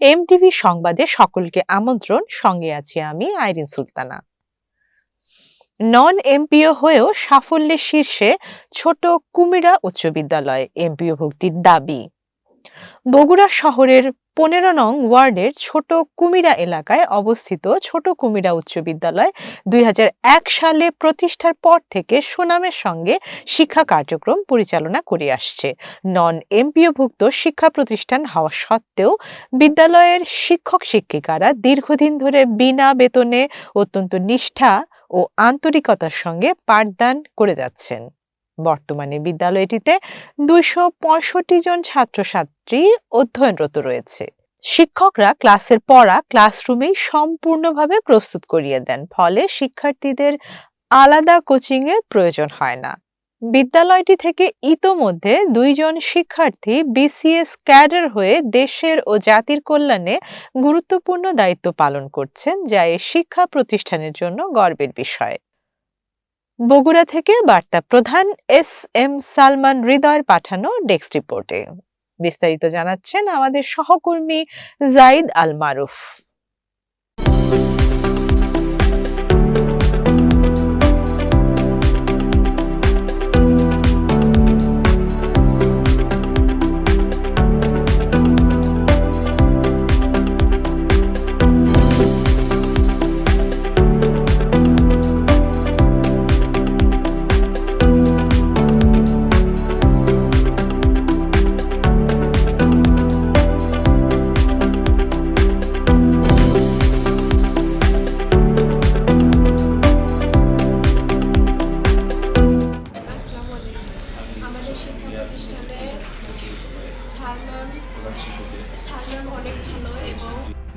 MTV সংবাদে সকলকে আমন্ত্রণ, সঙ্গে আছি আমি আইরিন সুলতানা। নন এমপিও হয়েও সাফল্যের শীর্ষে ছোট কুমিরা উচ্চ বিদ্যালয় এমপিও ভুক্তির দাবি। বগুড়া শহরের পনেরো নং ওয়ার্ডের ছোট কুমিরা এলাকায় অবস্থিত ছোট কুমিরা উচ্চ বিদ্যালয় দুই হাজার এক সালে প্রতিষ্ঠার পর থেকে সুনামের সঙ্গে শিক্ষা কার্যক্রম পরিচালনা করে আসছে। নন এমপিওভুক্ত শিক্ষা প্রতিষ্ঠান হওয়া সত্ত্বেও বিদ্যালয়ের শিক্ষক শিক্ষিকারা দীর্ঘদিন ধরে বিনা বেতনে অত্যন্ত নিষ্ঠা ও আন্তরিকতার সঙ্গে পাঠদান করে যাচ্ছেন। বর্তমানে বিদ্যালয়টিতে দুইশো পঁয়ষট্টি জন ছাত্রছাত্রী অধ্যয়নরত রয়েছে। শিক্ষকরা ক্লাসের পড়া ক্লাসরুমেই সম্পূর্ণভাবে প্রস্তুত করিয়ে দেন, ফলে শিক্ষার্থীদের আলাদা কোচিং এর প্রয়োজন হয় না। বিদ্যালয়টি থেকে ইতোমধ্যে দুইজন শিক্ষার্থী বিসিএস ক্যাডার হয়ে দেশের ও জাতির কল্যাণে গুরুত্বপূর্ণ দায়িত্ব পালন করছেন, যা এই শিক্ষা প্রতিষ্ঠানের জন্য গর্বের বিষয়। বগুড়া থেকে বার্তা প্রধান এস এম সালমান হৃদয়ের পাঠানো ডেস্ক রিপোর্টে। বিস্তারিত জানাচ্ছেন আমাদের সহকর্মী জাইদ আল মারুফ।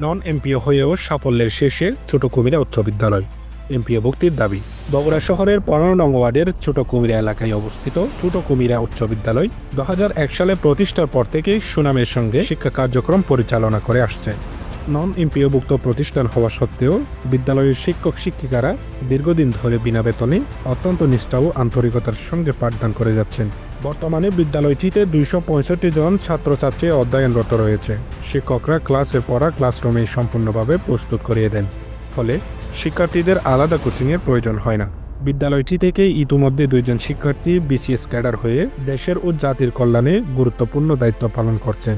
নন এমপিও হয়েও সাফল্যের শেষে ছোট কুমিরা উচ্চ বিদ্যালয়। এমপিও ভুক্তির দাবি, বগুড়া শহরের পনেরো নং ওয়ার্ডের ছোট কুমিরা এলাকায় অবস্থিত ছোট কুমিরা উচ্চ বিদ্যালয় দু হাজার এক সালে প্রতিষ্ঠার পর থেকেই সুনামের সঙ্গে শিক্ষা কার্যক্রম পরিচালনা করে আসছে। নন এমপিওভুক্ত প্রতিষ্ঠান হওয়া সত্ত্বেও বিদ্যালয়ের শিক্ষক শিক্ষিকারা দীর্ঘদিন ধরে বিনা বেতনে অত্যন্ত নিষ্ঠা ও আন্তরিকতার সঙ্গে পাঠদান করে যাচ্ছেন। বর্তমানে বিদ্যালয়টিতে দুইশো পঁয়ষট্টি জন ছাত্রছাত্রী অধ্যয়নরত রয়েছে। শিক্ষকরা ক্লাসে পড়া ক্লাসরুমে সম্পূর্ণভাবে প্রস্তুত করিয়ে দেন। ফলে শিক্ষার্থীদের আলাদা কোচিংয়ের প্রয়োজন হয় না। বিদ্যালয়টি থেকে ইতিমধ্যে দুইজন শিক্ষার্থী বিসিএস ক্যাডার হয়ে দেশের ও জাতির কল্যাণে গুরুত্বপূর্ণ দায়িত্ব পালন করছেন।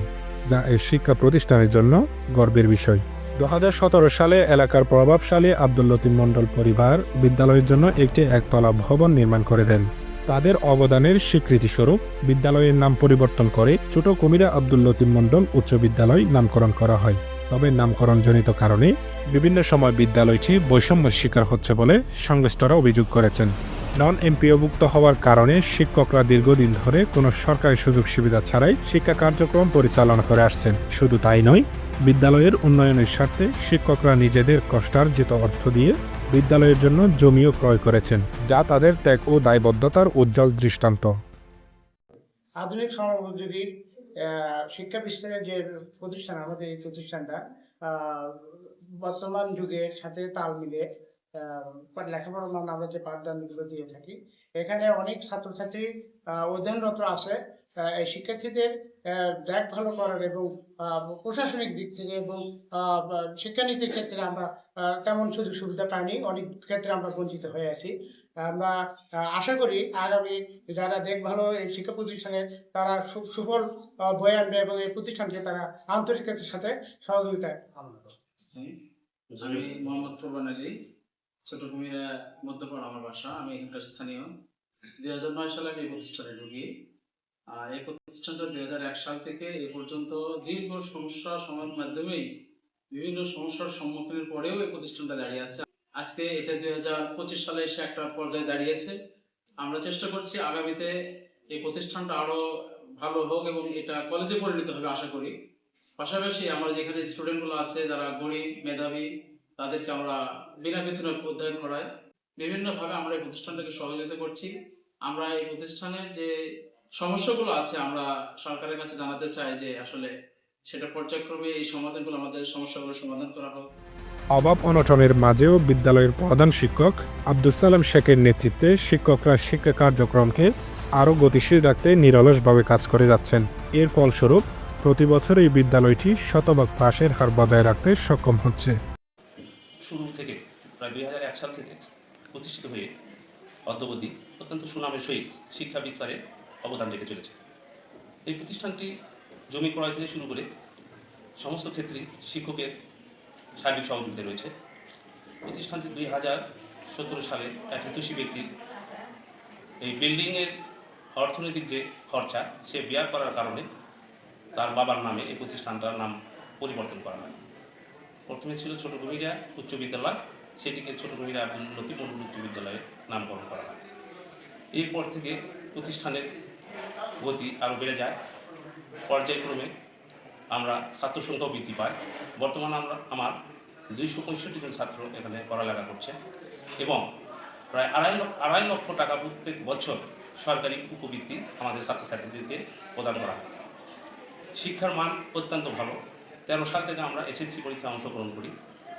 যা এই শিক্ষা প্রতিষ্ঠানের জন্য গর্বের বিষয়। দু হাজার সতেরো সালে এলাকার প্রভাবশালী আব্দুল লতিম মণ্ডল পরিবার বিদ্যালয়ের জন্য একটি একতলা ভবন নির্মাণ করে দেন। তাদের অবদানের স্বীকৃতিস্বরূপ বিদ্যালয়ের নাম পরিবর্তন করে ছোট কুমিরা আব্দুল লতিম মণ্ডল উচ্চ বিদ্যালয় নামকরণ করা হয়। তবে নামকরণজনিত কারণে বিভিন্ন সময় বিদ্যালয়টি বৈষম্যের শিকার হচ্ছে বলে সংশ্লিষ্টরা অভিযোগ করেছেন। নন এমপিওভুক্ত হওয়ার কারণে শিক্ষকরা দীর্ঘদিন ধরে কোনো সরকারি সুযোগ সুবিধা ছাড়াই শিক্ষা কার্যক্রম পরিচালনা করে আসছেন। শুধু তাই নয় বিদ্যালয়ের উন্নয়নের স্বার্থে শিক্ষকরা নিজেদের কষ্টার্জিত অর্থ দিয়ে বিদ্যালয়ের জন্য জমিও ক্রয় করেছেন যা তাদের ত্যাগ ও দায়বদ্ধতার উজ্জ্বল দৃষ্টান্ত। আধুনিক সময়োপযোগী আহ, শিক্ষা বিস্তারের যে প্রতিষ্ঠান আমাদের এই প্রতিষ্ঠানটা বর্তমান যুগের সাথে তাল মিলে লেখাপড়ার মান আমরা যে পাঠদানগুলো দিয়ে থাকি এখানে অনেক ছাত্রছাত্রী আহ, অধ্যয়নরত আছে। এই শিক্ষার্থীদের আহ, দেখভাল করার এবং আহ, প্রশাসনিক দিক থেকে এবং আহ, শিক্ষানীতির ক্ষেত্রে আমরা তেমন সুযোগ সুবিধা পাইনি। অনেক ক্ষেত্রে আমরা বঞ্চিত হয়ে আছি। আমরা আহ, আশা করি আগামী যারা দেখভাল এই শিক্ষা প্রতিষ্ঠানের তারা সুফল আহ, বয়ে আনবে এবং এই প্রতিষ্ঠানকে তারা আন্তরিকতার সাথে সহযোগিতা। মোহাম্মদ ছোট কুমিরা মধ্যপাড়া আমার বাসা, আমি এখানকার স্থানীয়। দুই হাজার নয় সালে আমি এই প্রতিষ্ঠানে ঢুকি। এই প্রতিষ্ঠানটা দুই হাজার এক সাল থেকে এ পর্যন্ত দীর্ঘ সমস্যা সমাধানের মাধ্যমেই বিভিন্ন সমস্যার সম্মুখীনের পরেও এই প্রতিষ্ঠানটা দাঁড়িয়ে আছে। আজকে এটা দুই হাজার পঁচিশ সালে এসে একটা পর্যায়ে দাঁড়িয়েছে। আমরা চেষ্টা করছি আগামীতে এই প্রতিষ্ঠানটা আরও ভালো হোক এবং এটা কলেজে পরিণত হবে, আশা করি। পাশাপাশি আমরা যেখানে স্টুডেন্টগুলো আছে, যারা গরিব, মেধাবী তাদেরকে আমরা বিনা বেতনে অধ্যয়ন করাই বিভিন্ন ভাবে আমরা এই প্রতিষ্ঠানটাকে সহযোগিতা করছি। আমরা এই প্রতিষ্ঠানের যে সমস্যাগুলো আছে, আমরা সরকারের কাছে জানাতে চাই যে আসলে সেটা পর্যায়ক্রমে এই সমাধানগুলো, আমাদের সমস্যাগুলো সমাধান করা হোক। অভাব অনটনের মাঝেও বিদ্যালয়ের প্রধান শিক্ষক আব্দুল সালাম শেখের নেতৃত্বে শিক্ষকরা শিক্ষা কার্যক্রমকে আরও গতিশীল রাখতে নিরলসভাবে কাজ করে যাচ্ছেন। এর ফলস্বরূপ প্রতি বছর এই বিদ্যালয়টি শতভাগ পাশের হার বজায় রাখতে সক্ষম হচ্ছে। শুরু থেকে, প্রায় দুই হাজার এক সাল থেকে প্রতিষ্ঠিত হয়ে অদ্যবধি অত্যন্ত সুনামের সহিত শিক্ষা বিস্তারে অবদান রেখে চলেছে। এই প্রতিষ্ঠানটি জমি ক্রয় থেকে শুরু করে সমস্ত ক্ষেত্রে শিক্ষকের সার্বিক সহযোগিতা রয়েছে। প্রতিষ্ঠানটি দুই হাজার সতেরো সালে এক হিতৈষী ব্যক্তির এই বিল্ডিংয়ের অর্থনৈতিক যে খরচা, সে ব্যয় করার কারণে তার বাবার নামে এই প্রতিষ্ঠানটার নাম পরিবর্তন করা হয়। প্রথমে ছিল ছোট কুমিরা উচ্চ বিদ্যালয়। সেটিকে ছোট কুমিরা আব্দুল লতিফ মন্ডল উচ্চ বিদ্যালয়ে নামকরণ করা হয়। এরপর থেকে প্রতিষ্ঠানের গতি আরও বেড়ে যায়। পর্যায়ক্রমে আমরা ছাত্র সংখ্যাও বৃদ্ধি পাই বর্তমানে আমরা, আমার দুইশো পঁয়ষট্টি জন ছাত্র এখানে পড়ালেখা করছে এবং প্রায় আড়াই লক্ষ আড়াই লক্ষ টাকা প্রত্যেক বছর সরকারি উপবৃত্তি আমাদের ছাত্রছাত্রীদেরকে প্রদান করা হয়। শিক্ষার মান অত্যন্ত ভালো। তেরো সাল থেকে আমরা এসএসসি পরীক্ষায় অংশগ্রহণ করি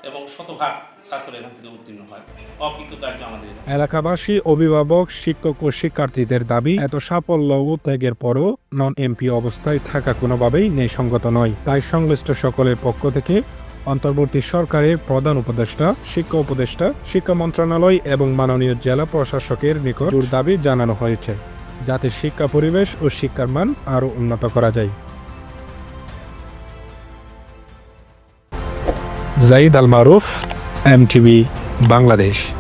এবং শতভাগ ছাত্র এখান থেকে উত্তীর্ণ হয়। অকৃতকার্য আমাদের এলাকাবাসী, অভিভাবক, শিক্ষক ও শিক্ষার্থীদের দাবি, এত সাফল্য ও ত্যাগের পরও নন এমপি অবস্থায় থাকা কোনোভাবেই ন্যায়সঙ্গত নয়। তাই সংশ্লিষ্ট সকলের পক্ষ থেকে অন্তর্বর্তী সরকারের প্রধান উপদেষ্টা, শিক্ষা উপদেষ্টা, শিক্ষা মন্ত্রণালয় এবং মাননীয় জেলা প্রশাসকের নিকট দাবি জানানো হয়েছে, যাতে শিক্ষা পরিবেশ ও শিক্ষার মান আরও উন্নত করা যায়। জাইদ আল মারুফ এম বাংলাদেশ।